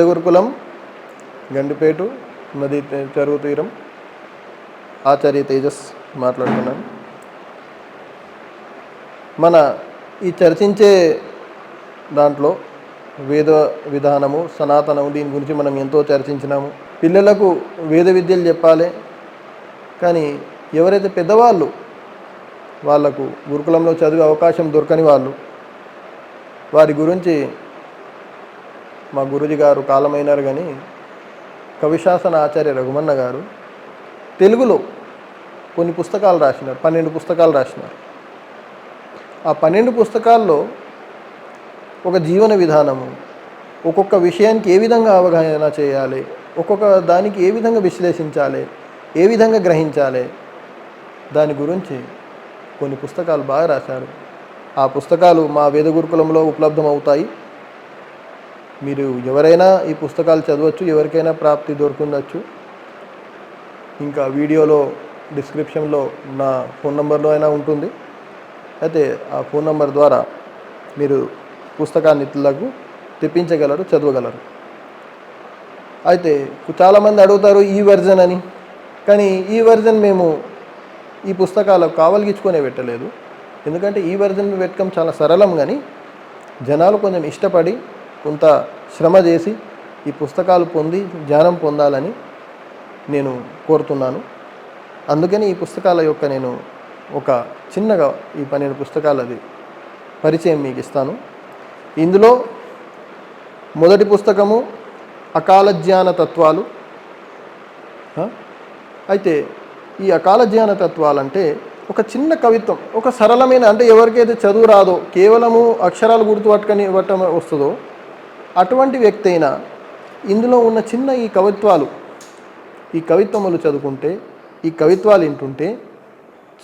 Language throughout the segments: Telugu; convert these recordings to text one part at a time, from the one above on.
వేదగురుకులం గండిపేటు నది చెరువు తీరం ఆచార్య తేజస్ మాట్లాడుతున్నాను మన ఈ చర్చించే దాంట్లో వేద విధానము సనాతనము దీని గురించి మనం ఎంతో చర్చించినాము. పిల్లలకు వేద విద్యలు చెప్పాలి కానీ ఎవరైతే పెద్దవాళ్ళు వాళ్ళకు గురుకులంలో చదివే అవకాశం దొరకని వాళ్ళు వారి గురించి మా గురుజీ గారు కాలమైనారు కానీ కవిశాసన ఆచార్య రఘుమన్న గారు తెలుగులో కొన్ని పుస్తకాలు రాసినారు పన్నెండు పుస్తకాలు రాసినారు. ఆ పన్నెండు పుస్తకాల్లో ఒక జీవన విధానము ఒక్కొక్క విషయానికి ఏ విధంగా అవగాహన చేయాలి ఒక్కొక్క దానికి ఏ విధంగా విశ్లేషించాలి ఏ విధంగా గ్రహించాలి దాని గురించి కొన్ని పుస్తకాలు బాగా రాశారు. ఆ పుస్తకాలు మా వేద గురుకులంలో ఉపలబ్ధమవుతాయి. మీరు ఎవరైనా ఈ పుస్తకాలు చదవచ్చు ఎవరికైనా ప్రాప్తి దొరుకుందచ్చు ఇంకా వీడియోలో డిస్క్రిప్షన్లో నా ఫోన్ నెంబర్లో అయినా ఉంటుంది. అయితే ఆ ఫోన్ నెంబర్ ద్వారా మీరు పుస్తకాన్ని ఇతరులకు తెప్పించగలరు చదవగలరు. అయితే చాలామంది అడుగుతారు ఈ వర్జన్ అని. కానీ ఈ వర్జన్ మేము ఈ పుస్తకాలకు కావలిగించుకునే పెట్టలేదు. ఎందుకంటే ఈ వర్జన్ పెట్టడం చాలా సరళం కానీ జనాలు కొంచెం ఇష్టపడి కొంత శ్రమ చేసి ఈ పుస్తకాలు పొంది జ్ఞానం పొందాలని నేను కోరుతున్నాను. అందుకని ఈ పుస్తకాల యొక్క నేను ఒక చిన్నగా ఈ పన్నెండు పుస్తకాలది పరిచయం మీకు ఇస్తాను. ఇందులో మొదటి పుస్తకము అకాల జ్ఞాన తత్వాలు. అయితే ఈ అకాల జ్ఞాన తత్వాలంటే ఒక చిన్న కవిత్వం ఒక సరళమైన అంటే ఎవరికైతే చదువు రాదో కేవలము అక్షరాలు గుర్తుపట్టుకొని ఇవ్వటం వస్తుందో అటువంటి వ్యక్తి అయినా ఇందులో ఉన్న చిన్న ఈ కవిత్వాలు ఈ కవిత్వములు చదువుకుంటే ఈ కవిత్వాలు వింటుంటే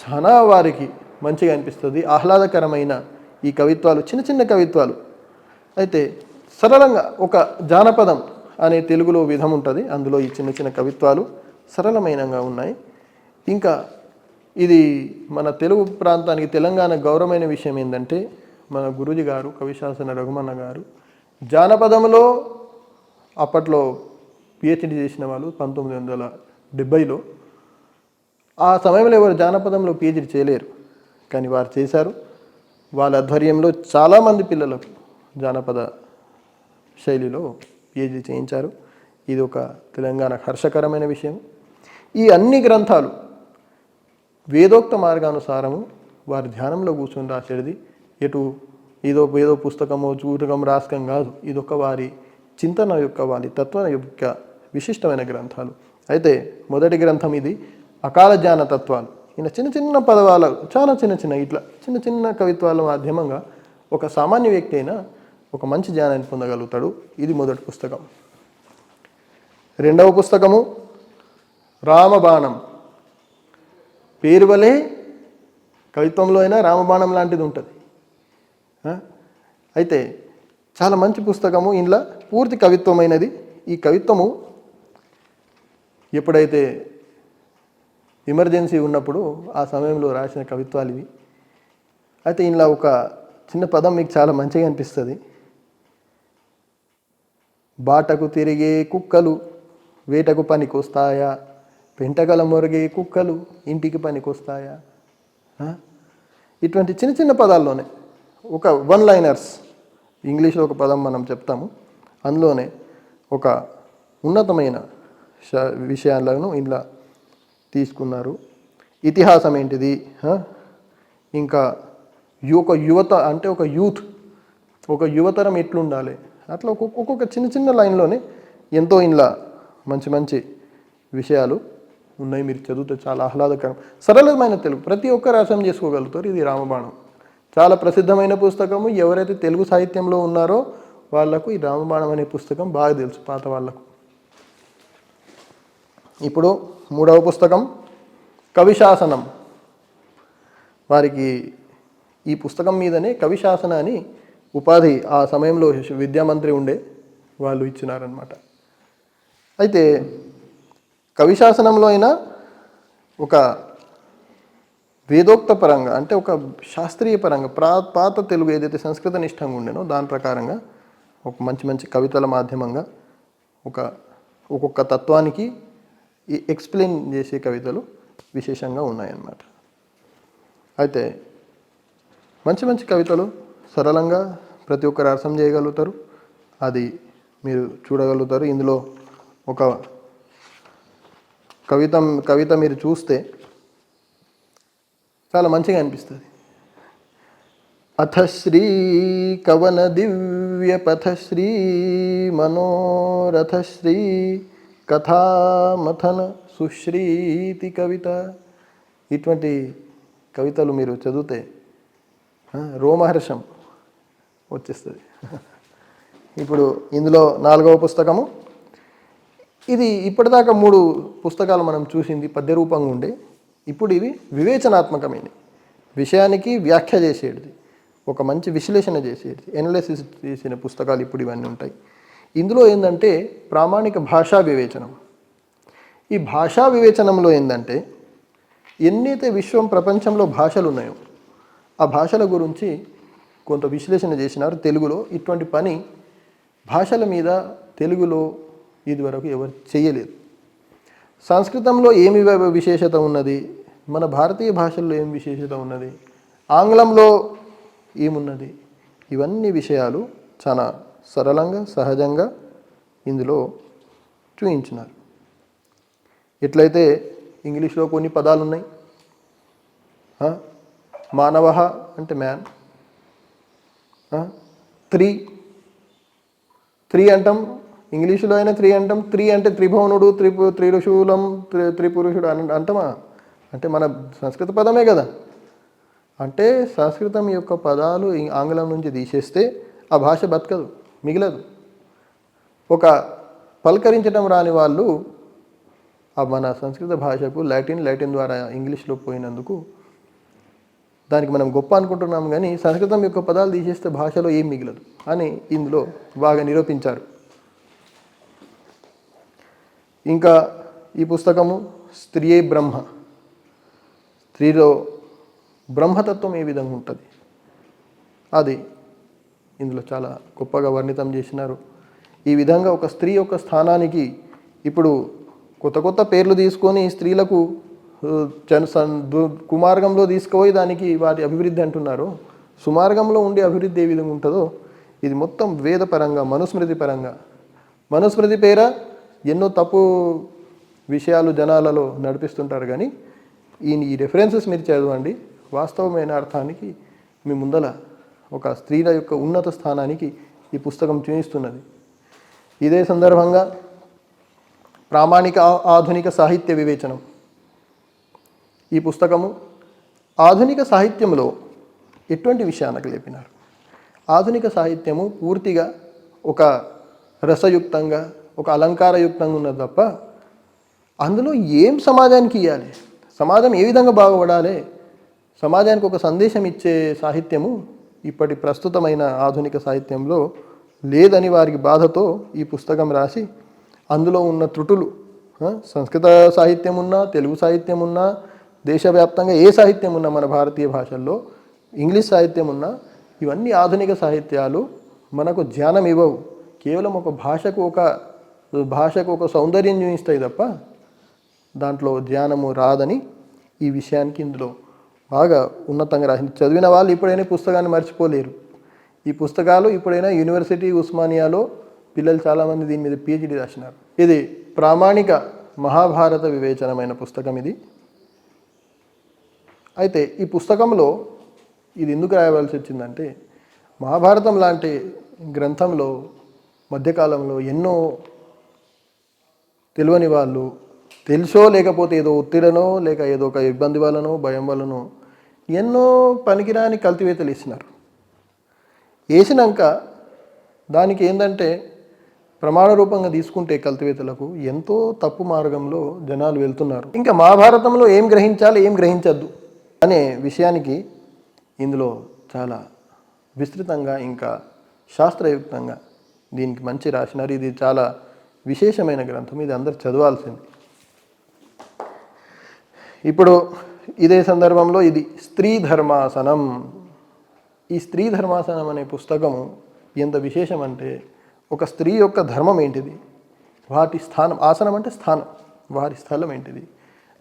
చాలా వారికి మంచిగా అనిపిస్తుంది. ఆహ్లాదకరమైన ఈ కవిత్వాలు చిన్న చిన్న కవిత్వాలు. అయితే సరళంగా ఒక జానపదం అనే తెలుగులో విధం ఉంటుంది. అందులో ఈ చిన్న చిన్న కవిత్వాలు సరళమైనగా ఉన్నాయి. ఇంకా ఇది మన తెలుగు ప్రాంతానికి తెలంగాణ గౌరవమైన విషయం ఏంటంటే మన గురుజీ గారు కవిశాసన రఘుమన్న గారు జానపదంలో అప్పట్లో పిహెచ్డి చేసిన వాళ్ళు పంతొమ్మిది వందల డెబ్బైలో ఆ సమయంలో ఎవరు జానపదంలో పిహెచ్డి చేయలేరు. కానీ వారు చేశారు. వాళ్ళ ఆధ్వర్యంలో చాలామంది పిల్లలకు జానపద శైలిలో పిహెచ్డి చేయించారు. ఇది ఒక తెలంగాణ హర్షకరమైన విషయం. ఈ అన్ని గ్రంథాలు వేదోక్త మార్గానుసారము వారి ధ్యానంలో కూర్చొని రాసేది. ఎటు ఏదో ఏదో పుస్తకమో చూడకం రాసకం కాదు. ఇదొక వారి చింతన యొక్క వారి తత్వ యొక్క విశిష్టమైన గ్రంథాలు. అయితే మొదటి గ్రంథం ఇది అకాల జ్ఞాన తత్వాలు. ఈయన చిన్న చిన్న పదవాలు చాలా చిన్న చిన్న ఇట్లా చిన్న చిన్న కవిత్వాల మాధ్యమంగా ఒక సామాన్య వ్యక్తి అయినా ఒక మంచి జ్ఞానాన్ని పొందగలుగుతాడు. ఇది మొదటి పుస్తకం. రెండవ పుస్తకము రామబాణం. పేరువలే కవిత్వంలో అయినా రామబాణం లాంటిది ఉంటుంది. అయితే చాలా మంచి పుస్తకము ఇందులో పూర్తి కవిత్వమైనది. ఈ కవిత్వము ఎప్పుడైతే ఎమర్జెన్సీ ఉన్నప్పుడు ఆ సమయంలో రాసిన కవిత్వాలు ఇవి. అయితే ఇందులో ఒక చిన్న పదం మీకు చాలా మంచిగా అనిపిస్తుంది. బాటకు తిరిగే కుక్కలు వేటకు పనికొస్తాయా? పెంటగల మొరిగే కుక్కలు ఇంటికి పనికొస్తాయా? ఇటువంటి చిన్న చిన్న పదాల్లోనే ఒక వన్ లైనర్స్ ఇంగ్లీష్లో ఒక పదం మనం చెప్తాము. అందులోనే ఒక ఉన్నతమైన విషయాలను ఇలా తీసుకున్నారు. ఇతిహాసం ఏంటిది? ఇంకా ఒక యువత అంటే ఒక యూత్ ఒక యువతరం ఎట్లుండాలి? అట్లా ఒక్కొక్క ఒక్కొక్క చిన్న చిన్న లైన్లోనే ఎంతో ఇంట్లో మంచి మంచి విషయాలు ఉన్నాయి. మీరు చదివితే చాలా ఆహ్లాదకరం. సరళమైన తెలుగు. ప్రతి ఒక్కరు అర్థం చేసుకోగలుగుతారు. ఇది రామబాణం. చాలా ప్రసిద్ధమైన పుస్తకము. ఎవరైతే తెలుగు సాహిత్యంలో ఉన్నారో వాళ్ళకు ఈ రామబాణం అనే పుస్తకం బాగా తెలుసు పాత వాళ్ళకు ఇప్పుడు మూడవ పుస్తకం కవిశాసనం. వారికి ఈ పుస్తకం మీదనే కవిశాసన అని ఉపాధి ఆ సమయంలో విద్యామంత్రి ఉండే వాళ్ళు ఇచ్చినారనమాట అయితే కవిశాసనంలో అయినా ఒక వేదోక్త పరంగా అంటే ఒక శాస్త్రీయ పరంగా ప్రా పాత తెలుగు ఏదైతే సంస్కృత నిష్టంగా ఉండేనో దాని ప్రకారంగా ఒక మంచి మంచి కవితల మాధ్యమంగా ఒక ఒక్కొక్క తత్వానికి ఈ ఎక్స్ప్లెయిన్ చేసే కవితలు విశేషంగా ఉన్నాయన్నమాట. అయితే మంచి మంచి కవితలు సరళంగా ప్రతి ఒక్కరు అర్థం చేయగలుగుతారు. అది మీరు చూడగలుగుతారు. ఇందులో ఒక కవిత కవిత మీరు చూస్తే చాలా మంచిగా అనిపిస్తుంది. అథశ్రీ కవన దివ్య పథశ్రీ మనోరథశ్రీ కథామథన సుశ్రీతి కవిత. ఇటువంటి కవితలు మీరు చదివితే రోమహర్షం వచ్చేస్తుంది. ఇప్పుడు ఇందులో నాలుగవ పుస్తకము. ఇది ఇప్పటిదాకా మూడు పుస్తకాలు మనం చూసింది పద్య రూపంగా ఉండే. ఇప్పుడు ఇవి వివేచనాత్మకమైనవి. విషయానికి వ్యాఖ్య చేసేటిది. ఒక మంచి విశ్లేషణ చేసేది ఎనలిసిస్ చేసిన పుస్తకాలు ఇప్పుడు ఇవన్నీ ఉంటాయి. ఇందులో ఏంటంటే ప్రామాణిక భాషా వివేచనం. ఈ భాషా వివేచనంలో ఏంటంటే ఎన్నైతే విశ్వం ప్రపంచంలో భాషలు ఉన్నాయో ఆ భాషల గురించి కొంత విశ్లేషణ చేసినారు తెలుగులో. ఇటువంటి పని భాషల మీద తెలుగులో ఇదివరకు ఎవరు చేయలేదు. సంస్కృతంలో ఏమి విశేషత ఉన్నది? మన భారతీయ భాషల్లో ఏం విశేషత ఉన్నది? ఆంగ్లంలో ఏమున్నది? ఇవన్నీ విషయాలు చాలా సరళంగా సహజంగా ఇందులో చూపించినారు ఎట్లయితే ఇంగ్లీష్లో కొన్ని పదాలు ఉన్నాయి మానవ అంటే మ్యాన్ త్రీ. త్రీ అంటాం ఇంగ్లీషులో అయినా త్రీ అంటాం. త్రీ అంటే త్రిభువనుడు త్రిపు త్రిరుశూలం త్రి త్రిపురుషుడు అని అంటామా? అంటే మన సంస్కృత పదమే కదా. అంటే సంస్కృతం యొక్క పదాలు ఆంగ్లం నుంచి తీసేస్తే ఆ భాష బతకదు మిగలదు. ఒక పలకరించడం రాని వాళ్ళు ఆ మన సంస్కృత భాషకు లాటిన్ లాటిన్ ద్వారా ఇంగ్లీష్లో పోయినందుకు దానికి మనం గొప్ప అనుకుంటున్నాం కానీ సంస్కృతం యొక్క పదాలు తీసేస్తే భాషలో ఏం మిగలదు అని ఇందులో బాగా నిరూపించారు. ఇంకా ఈ పుస్తకము స్త్రీయే బ్రహ్మ. స్త్రీలో బ్రహ్మతత్వం ఏ విధంగా ఉంటుంది? అది ఇందులో చాలా గొప్పగా వర్ణితం చేసినారు. ఈ విధంగా ఒక స్త్రీ యొక్క స్థానానికి ఇప్పుడు కొత్త కొత్త పేర్లు తీసుకొని స్త్రీలకు కుమార్గంలో తీసుకుపోయి దానికి వాటి అభివృద్ధి అంటున్నారు. సుమార్గంలో ఉండే అభివృద్ధి ఏ విధంగా ఉంటుందో ఇది మొత్తం వేదపరంగా మనుస్మృతి పరంగా. మనుస్మృతి పేర ఎన్నో తప్పు విషయాలు జనాలలో నడిపిస్తుంటారు కానీ ఈ ఈ రెఫరెన్సెస్ మీరు చదవండి. వాస్తవమైన అర్థానికి మీ ముందల ఒక స్త్రీల యొక్క ఉన్నత స్థానానికి ఈ పుస్తకం చూపిస్తున్నది. ఇదే సందర్భంగా ప్రామాణిక ఆ- ఆధునిక సాహిత్య వివేచనం. ఈ పుస్తకము ఆధునిక సాహిత్యంలో ఎటువంటి విషయానికి లేపినారు? ఆధునిక సాహిత్యము పూర్తిగా ఒక రసయుక్తంగా ఒక అలంకారయుక్తంగా ఉన్నది తప్ప అందులో ఏం సమాజానికి ఇవ్వాలి సమాజం ఏ విధంగా బాగుపడాలి? సమాజానికి ఒక సందేశం ఇచ్చే సాహిత్యము ఇప్పటి ప్రస్తుతమైన ఆధునిక సాహిత్యంలో లేదని వారికి బాధతో ఈ పుస్తకం రాసి అందులో ఉన్న త్రుటులు సంస్కృత సాహిత్యం ఉన్నా తెలుగు సాహిత్యం ఉన్నా దేశవ్యాప్తంగా ఏ సాహిత్యం ఉన్నా మన భారతీయ భాషల్లో ఇంగ్లీష్ సాహిత్యం ఉన్నా ఇవన్నీ ఆధునిక సాహిత్యాలు మనకు ధ్యానం ఇవ్వవు. కేవలం ఒక భాషకు ఒక భాషకు ఒక సౌందర్యం చూపిస్తాయి తప్ప దాంట్లో ధ్యానము రాదని ఈ విషయానికి ఇందులో బాగా ఉన్నతంగా రాసింది. చదివిన వాళ్ళు ఇప్పుడైనా పుస్తకాన్ని మర్చిపోలేరు. ఈ పుస్తకాలు ఇప్పుడైనా యూనివర్సిటీ ఉస్మానియాలో పిల్లలు చాలామంది దీని మీద పిహెచ్డి రాసినారు. ఇది ప్రామాణిక మహాభారత వివేచనమైన పుస్తకం ఇది. అయితే ఈ పుస్తకంలో ఇది ఎందుకు రాయవలసి వచ్చిందంటే మహాభారతం లాంటి గ్రంథంలో మధ్యకాలంలో ఎన్నో తెలియని వాళ్ళు తెలుసో లేకపోతే ఏదో ఒత్తిడనో లేక ఏదో ఒక ఇబ్బంది వలనో భయం వలనో ఎన్నో పనికిరాని కల్తివేతలు వేసినారు. వేసినాక దానికి ఏంటంటే ప్రమాణ రూపంగా తీసుకుంటే కల్తివేతలకు ఎంతో తప్పు మార్గంలో జనాలు వెళ్తున్నారు. ఇంకా మహాభారతంలో ఏం గ్రహించాలి ఏం గ్రహించద్దు అనే విషయానికి ఇందులో చాలా విస్తృతంగా ఇంకా శాస్త్రయుక్తంగా దీనికి మంచి రాసినారు. ఇది చాలా విశేషమైన గ్రంథం. ఇది అందరు చదవాల్సింది. ఇప్పుడు ఇదే సందర్భంలో ఇది స్త్రీ ధర్మాసనం. ఈ స్త్రీ ధర్మాసనం అనే పుస్తకము ఎంత విశేషం అంటే ఒక స్త్రీ యొక్క ధర్మం ఏంటిది? వాటి స్థానం ఆసనం అంటే స్థానం వారి స్థలం ఏంటిది?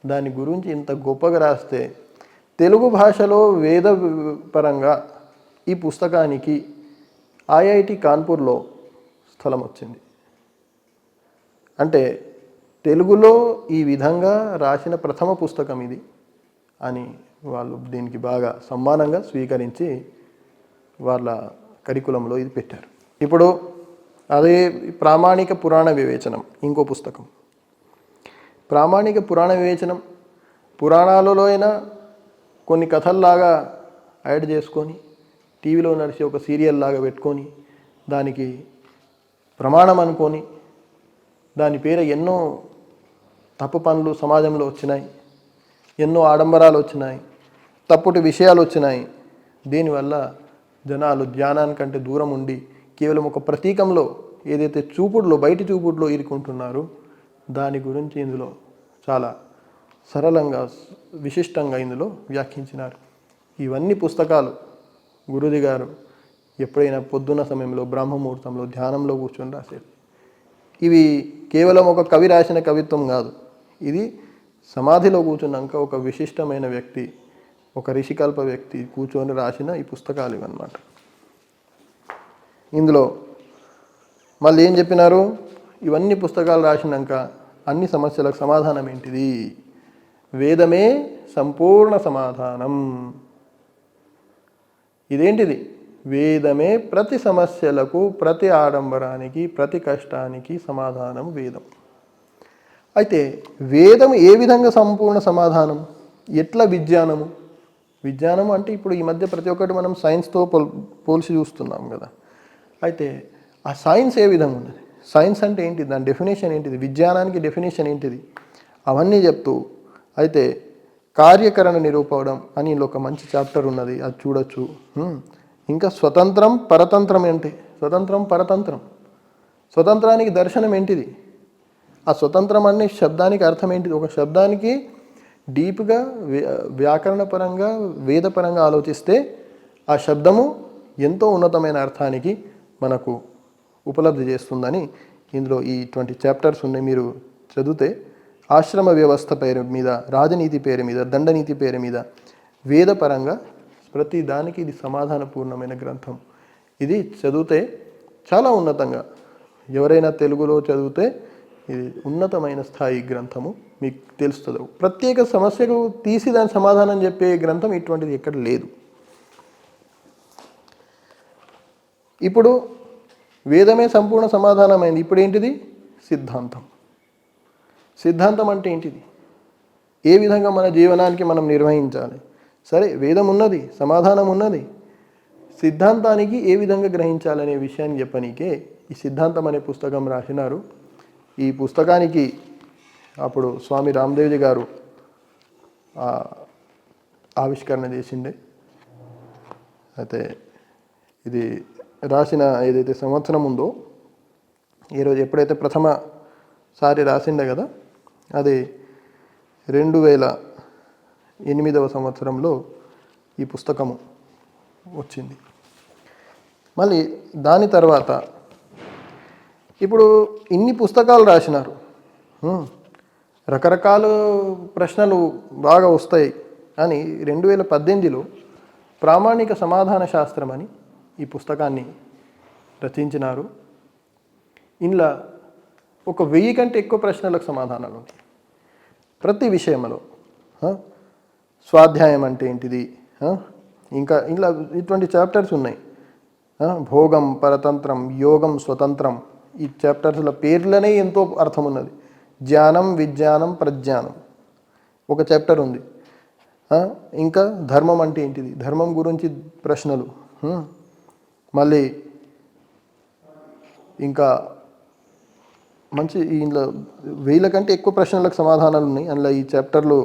దాని గురించి ఇంత గొప్పగా రాస్తే తెలుగు భాషలో వేద పరంగా ఈ పుస్తకానికి ఐఐటి కాన్పూర్లో స్థలం వచ్చింది. అంటే తెలుగులో ఈ విధంగా రాసిన ప్రథమ పుస్తకం ఇది అని వాళ్ళు దీనికి బాగా సమ్మానంగా స్వీకరించి వాళ్ళ కరికులంలో ఇది పెట్టారు. ఇప్పుడు అదే ప్రామాణిక పురాణ వివేచనం ఇంకో పుస్తకం. ప్రామాణిక పురాణ వివేచనం పురాణాలలో అయినా కొన్ని కథల్లాగా యాడ్ చేసుకొని టీవీలో నడిచి ఒక సీరియల్ లాగా పెట్టుకొని దానికి ప్రమాణం అనుకొని దాని పేర ఎన్నో తప్పు పనులు సమాజంలో వచ్చినాయి ఎన్నో ఆడంబరాలు వచ్చినాయి తప్పుడు విషయాలు వచ్చినాయి. దీనివల్ల జనాలు ధ్యానానికంటే దూరం ఉండి కేవలం ఒక ప్రతీకంలో ఏదైతే చూపుడులో బయటి చూపుడులో ఇరుకుంటున్నారో దాని గురించి ఇందులో చాలా సరళంగా విశిష్టంగా ఇందులో వ్యాఖ్యించినారు. ఇవన్నీ పుస్తకాలు. గురుది గారు ఎప్పుడైనా పొద్దున్న సమయంలో బ్రహ్మముహూర్తంలో ధ్యానంలో కూర్చొని రాశారు ఇవి కేవలం ఒక కవి రాసిన కవిత్వం కాదు. ఇది సమాధిలో కూర్చున్నాక ఒక విశిష్టమైన వ్యక్తి ఒక రిషికల్ప వ్యక్తి కూర్చొని రాసిన ఈ పుస్తకాలు ఇవన్నమాట. ఇందులో మళ్ళీ ఏం చెప్పినారు? ఇవన్నీ పుస్తకాలు రాసినాక అన్ని సమస్యలకు సమాధానం ఏంటిది? వేదమే సంపూర్ణ సమాధానం. ఇదేంటిది? వేదమే ప్రతి సమస్యలకు ప్రతి ఆడంబరానికి ప్రతి కష్టానికి సమాధానం వేదం. అయితే వేదం ఏ విధంగా సంపూర్ణ సమాధానం? ఎట్లా విజ్ఞానము? విజ్ఞానం అంటే ఇప్పుడు ఈ మధ్య ప్రతి ఒక్కటి మనం సైన్స్తో పోల్ పోల్చి చూస్తున్నాం కదా. అయితే ఆ సైన్స్ ఏ విధంగా ఉన్నది? సైన్స్ అంటే ఏంటిది? దాని డెఫినేషన్ ఏంటిది? విజ్ఞానానికి డెఫినేషన్ ఏంటిది? అవన్నీ చెప్తూ అయితే కార్యకరణ నిరూపడం అని ఒక మంచి చాప్టర్ ఉన్నది. అది చూడొచ్చు. ఇంకా స్వతంత్రం పరతంత్రం ఏంటి? స్వతంత్రం పరతంత్రం. స్వతంత్రానికి దర్శనం ఏంటిది? ఆ స్వతంత్రం అనే శబ్దానికి అర్థం ఏంటిది? ఒక శబ్దానికి డీప్గా వ్యాకరణపరంగా వేదపరంగా ఆలోచిస్తే ఆ శబ్దము ఎంతో ఉన్నతమైన అర్థానికి మనకు ఉపలబ్ధి చేస్తుందని ఇందులో ఈ ఇటువంటి చాప్టర్స్ ఉన్నాయి. మీరు చదివితే ఆశ్రమ వ్యవస్థ పేరు మీద రాజనీతి పేరు మీద దండనీతి పేరు మీద వేదపరంగా ప్రతి దానికి ఇది సమాధానపూర్ణమైన గ్రంథం. ఇది చదివితే చాలా ఉన్నతంగా. ఎవరైనా తెలుగులో చదివితే ఇది ఉన్నతమైన స్థాయి గ్రంథము. మీకు తెలుస్తుంది. ప్రత్యేక సమస్యకు తీసి దాని సమాధానం చెప్పే గ్రంథం ఇటువంటిది ఎక్కడ లేదు. ఇప్పుడు వేదమే సంపూర్ణ సమాధానమైంది. ఇప్పుడు ఏంటిది? సిద్ధాంతం. సిద్ధాంతం అంటే ఏంటిది? ఏ విధంగా మన జీవనానికి మనం నిర్వహించాలి? సరే వేదం ఉన్నది సమాధానం ఉన్నది సిద్ధాంతానికి ఏ విధంగా గ్రహించాలనే విషయాన్ని చెప్పనీకే ఈ సిద్ధాంతం అనే పుస్తకం రాసినారు. ఈ పుస్తకానికి అప్పుడు స్వామి రామదేవ్జీ గారు ఆవిష్కరణ చేసిండే. అయితే ఇది రాసిన ఏదైతే సంవత్సరం ఉందో ఈరోజు ఎప్పుడైతే ప్రథమ సారి రాసిండే కదా అది రెండు వేల ఎనిమిదవ సంవత్సరంలో ఈ పుస్తకము వచ్చింది. మళ్ళీ దాని తర్వాత ఇప్పుడు ఇన్ని పుస్తకాలు రాసినారు. రకరకాల ప్రశ్నలు బాగా వస్తాయి. అని రెండు వేల పద్దెనిమిదిలో ప్రామాణిక సమాధాన శాస్త్రం అని ఈ పుస్తకాన్ని రచించినారు. ఇందులో ఒక వెయ్యి కంటే ఎక్కువ ప్రశ్నలకు సమాధానాలు ఉంటాయి. ప్రతి విషయంలో స్వాధ్యాయం అంటే ఏంటిది? ఇంకా ఇలా ఇటువంటి చాప్టర్స్ ఉన్నాయి. భోగం పరతంత్రం యోగం స్వతంత్రం. ఈ చాప్టర్స్ల పేర్లనే ఎంతో అర్థం ఉన్నది జ్ఞానం విజ్ఞానం ప్రజ్ఞానం. ఒక చాప్టర్ ఉంది. ఇంకా ధర్మం అంటే ఏంటిది? ధర్మం గురించి ప్రశ్నలు. మళ్ళీ ఇంకా మంచి ఇందులో వేల కంటే ఎక్కువ ప్రశ్నలకు సమాధానాలు ఉన్నాయి. అందులో ఈ చాప్టర్లో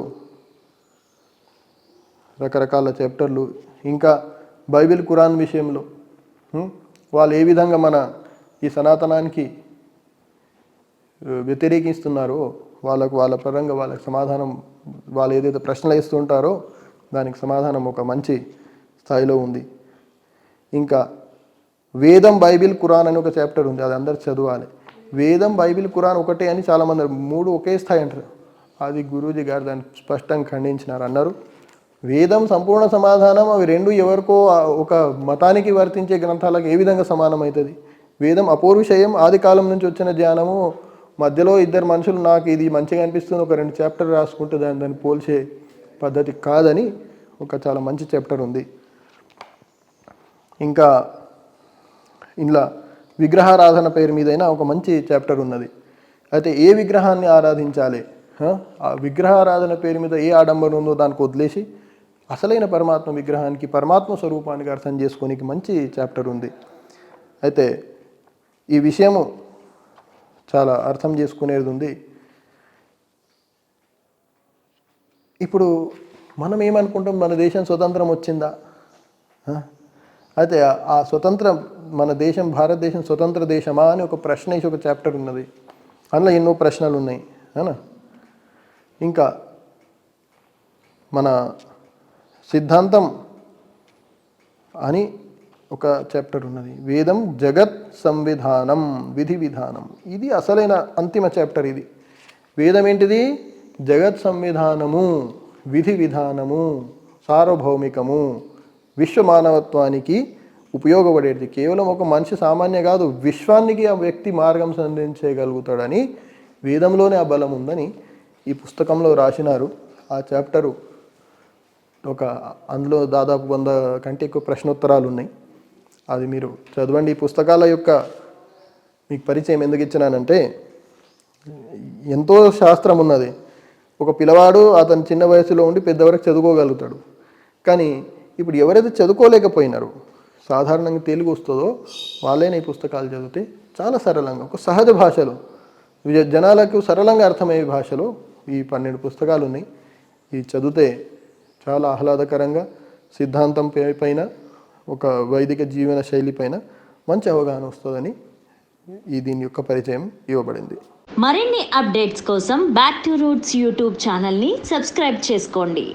రకరకాల చాప్టర్లు ఇంకా బైబిల్ ఖురాన్ విషయంలో వాళ్ళు ఏ విధంగా మన ఈ సనాతనానికి వ్యతిరేకిస్తున్నారో వాళ్ళకు వాళ్ళ పరంగా వాళ్ళకి సమాధానం వాళ్ళు ఏదైతే ప్రశ్నలు ఇస్తుంటారో దానికి సమాధానం ఒక మంచి స్థాయిలో ఉంది. ఇంకా వేదం బైబిల్ కురాన్ అని ఒక చాప్టర్ ఉంది అది అందరు చదవాలి. వేదం బైబిల్ కురాన్ ఒకటే అని చాలామంది మూడు ఒకే స్థాయి అంటారు. అది గురూజీ గారు దాన్ని స్పష్టంగా ఖండించినారు అన్నారు. వేదం సంపూర్ణ సమాధానం అవి రెండు ఎవరికో ఒక మతానికి వర్తించే గ్రంథాలకు ఏ విధంగా సమానం అవుతుంది వేదం అపూర్విషయం ఆది కాలం నుంచి వచ్చిన ధ్యానము మధ్యలో ఇద్దరు మనుషులు నాకు ఇది మంచిగా అనిపిస్తుంది ఒక రెండు చాప్టర్ రాసుకుంటే దాన్ని దాన్ని పోల్చే పద్ధతి కాదని ఒక చాలా మంచి చాప్టర్ ఉంది. ఇంకా ఇలా విగ్రహారాధన పేరు మీదైనా ఒక మంచి చాప్టర్ ఉన్నది. అయితే ఏ విగ్రహాన్ని ఆరాధించాలి? ఆ విగ్రహారాధన పేరు మీద ఏ ఆడంబరం ఉందో దానికి వదిలేసి అసలైన పరమాత్మ విగ్రహానికి పరమాత్మ స్వరూపానికి అర్థం చేసుకోనికి మంచి చాప్టర్ ఉంది. అయితే ఈ విషయము చాలా అర్థం చేసుకునేది ఉంది. ఇప్పుడు మనం ఏమనుకుంటాం? మన దేశం స్వతంత్రం వచ్చిందా? అయితే ఆ- స్వతంత్రం మన దేశం భారతదేశం స్వతంత్ర దేశమా అని ఒక ప్రశ్న వేసి ఒక చాప్టర్ ఉన్నది. అందులో ఎన్నో ప్రశ్నలు ఉన్నాయి. అవునా? ఇంకా మన సిద్ధాంతం అని ఒక చాప్టర్ ఉన్నది. వేదం జగత్ సంవిధానం విధి విధానం. ఇది అసలైన అంతిమ చాప్టర్ ఇది. వేదం ఏంటిది? జగత్ సంవిధానము విధి విధానము సార్వభౌమికము విశ్వ మానవత్వానికి ఉపయోగపడేది. కేవలం ఒక మనిషి సామాన్య కాదు విశ్వానికి ఆ వ్యక్తి మార్గం సంధించగలుగుతాడని వేదంలోనే ఆ బలం ఉందని ఈ పుస్తకంలో రాసినారు. ఆ చాప్టరు ఒక అందులో దాదాపు వంద కంటే ఎక్కువ ప్రశ్నోత్తరాలు ఉన్నాయి. అది మీరు చదవండి. ఈ పుస్తకాల యొక్క మీకు పరిచయం ఎందుకు ఇచ్చినానంటే ఎంతో శాస్త్రం ఉన్నది. ఒక పిల్లవాడు అతను చిన్న వయసులో ఉండి పెద్దవరకు చదువుకోగలుగుతాడు. కానీ ఇప్పుడు ఎవరైతే చదువుకోలేకపోయినారో సాధారణంగా తెలుగు వస్తుందో వాళ్ళైనా ఈ పుస్తకాలు చదివితే చాలా సరళంగా ఒక సహజ భాషలో జనాలకు సరళంగా అర్థమయ్యే భాషలో ఈ పన్నెండు పుస్తకాలు ఉన్నాయి. ఇవి చదివితే చాలా ఆహ్లాదకరంగా సిద్ధాంతం పైన ఒక వైదిక జీవన శైలి పైన మంచి అవగాహన వస్తుందని ఈ దీని యొక్క పరిచయం ఇవ్వబడింది. మరిన్ని అప్డేట్స్ కోసం బ్యాక్ టు రూట్స్ యూట్యూబ్ ఛానల్ని సబ్స్క్రైబ్ చేసుకోండి.